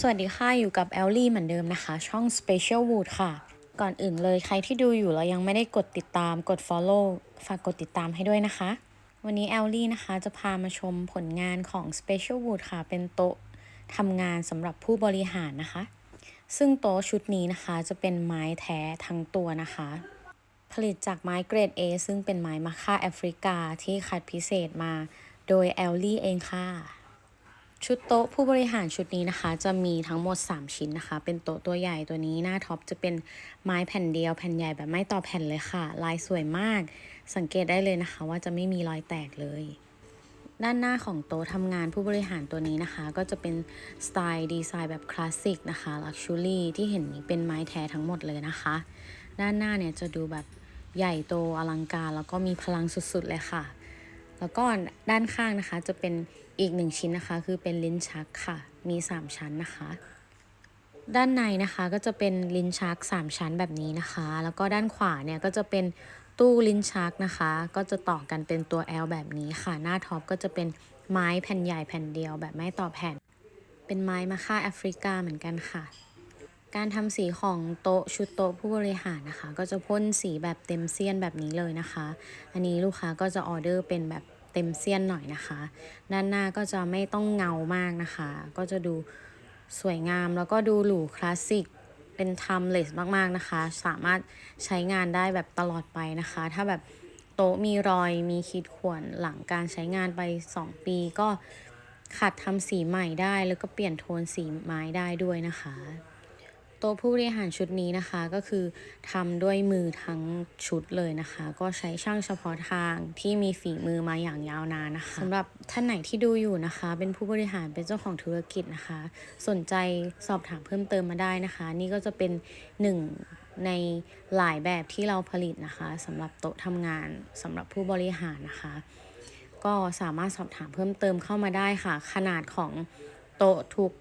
สวัสดีค่ะ อยู่กับแอลลี่เหมือนเดิมนะคะ ช่อง Special Wood ค่ะ ก่อนอื่นเลยใครที่ดูอยู่แล้วยังไม่ได้กดติดตามกด Follow ฝากกดติดตามให้ด้วยนะคะ วันนี้แอลลี่นะคะจะพามาชมผลงานของ Special Wood ค่ะ เป็นโต๊ะทำงานสำหรับผู้บริหารนะคะ ซึ่งโต๊ะชุดนี้นะคะจะเป็นไม้แท้ทั้งตัวนะคะ ผลิตจากไม้เกรด A ซึ่งเป็นไม้มะค่าแอฟริกาที่คัดพิเศษมา โดยแอลลี่เองค่ะ ชุดโต๊ะผู้บริหารชุดนี้นะคะ จะมีทั้งหมด 3 ชิ้นนะคะ เป็นโต๊ะตัวใหญ่ตัวนี้หน้าท็อปจะเป็นไม้แผ่นเดียวแผ่นใหญ่แบบไม่ต่อแผ่นเลยค่ะ ลายสวยมาก สังเกตได้เลยนะคะ ว่าจะไม่มีรอยแตกเลย ด้านหน้าของโต๊ะทำงานผู้บริหารตัวนี้นะคะ ก็จะเป็นสไตล์ดีไซน์แบบคลาสสิกนะคะลักชูรี่ที่เห็นนี้เป็นไม้แท้ทั้งหมดเลยนะคะ ด้านหน้าเนี่ยจะดูแบบใหญ่โตอลังการแล้วก็มีพลังสุดๆเลยค่ะ แล้วก็ด้านข้างนะคะจะเป็นอีกหนึ่งชิ้นนะคะ คือเป็นลิ้นชักค่ะ มี 3 ชั้นนะคะ ด้านในนะคะก็จะเป็นลิ้นชัก 3 ชั้นแบบนี้นะคะ แล้วก็ด้านขวาเนี่ยก็จะเป็นตู้ลิ้นชักนะคะ ก็จะต่อกันเป็นตัว L แบบนี้ค่ะ หน้าท็อปก็จะเป็นไม้แผ่นใหญ่แผ่นเดียวแบบไม่ต่อแผ่น เป็นไม้มะค่าแอฟริกาเหมือนกันค่ะ การทำสีของโต๊ะชุดโต๊ะผู้บริหารนะคะ ก็จะพ่นสีแบบเต็มเสี้ยนแบบนี้เลยนะคะ อันนี้ลูกค้าก็จะออเดอร์เป็นแบบเต็มเสี้ยนหน่อยนะคะ ด้านหน้าก็จะไม่ต้องเงามากนะคะ ก็จะดูสวยงามแล้วก็ดูหรูคลาสสิกเป็นทำเลสมากๆนะคะ สามารถใช้งานได้แบบตลอดไปนะคะ ถ้าแบบโต๊ะมีรอยมีขีดข่วนหลังการใช้งานไป 2 ปีก็ขัดทำสีใหม่ได้แล้วก็เปลี่ยนโทนสีไม้ได้ด้วยนะคะ ต๊ะผู้บริหารชุดนี้นะคะก็คือทำด้วยมือทั้งชุดเลยนะคะ ก็ใช้ช่างเฉพาะทางที่มีฝีมือมาอย่างยาวนานนะคะสำหรับท่านไหนที่ดูอยู่นะคะ เป็นผู้บริหารเป็นเจ้าของธุรกิจนะคะ สนใจสอบถามเพิ่มเติมมาได้นะคะ นี่ก็จะเป็นหนึ่งในหลายแบบที่เราผลิตนะคะสำหรับโต๊ะทำงานสำหรับผู้บริหารนะคะ ก็สามารถสอบถามเพิ่มเติมเข้ามาได้ค่ะ ขนาดของโต๊ะทุก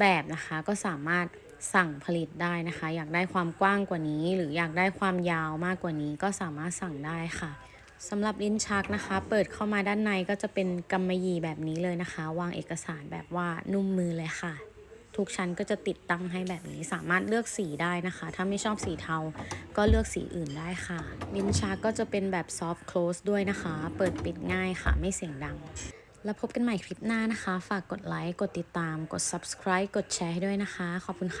แบบนะคะ ก็สามารถ สั่งผลิตได้นะคะ อยากได้ความกว้างกว่านี้ หรืออยากได้ความยาวมากกว่านี้ก็สามารถสั่งได้ค่ะสำหรับลิ้นชักนะคะ เปิดเข้ามาด้านในก็จะเป็นกำมะหยี่แบบนี้เลยนะคะ วางเอกสารแบบว่านุ่มมือเลยค่ะ ทุกชั้นก็จะติดตั้งให้แบบนี้สามารถเลือกสีได้นะคะ ถ้าไม่ชอบสีเทาก็เลือกสีอื่นได้ค่ะ ลิ้นชักก็จะเป็นแบบ soft close ด้วยนะคะ เปิดปิดง่ายค่ะไม่เสียงดังแล้วพบกันใหม่คลิปหน้านะคะ ฝากกดไลค์ กดติดตาม กด subscribe กดแชร์ให้ด้วยนะคะ ขอบคุณค่ะ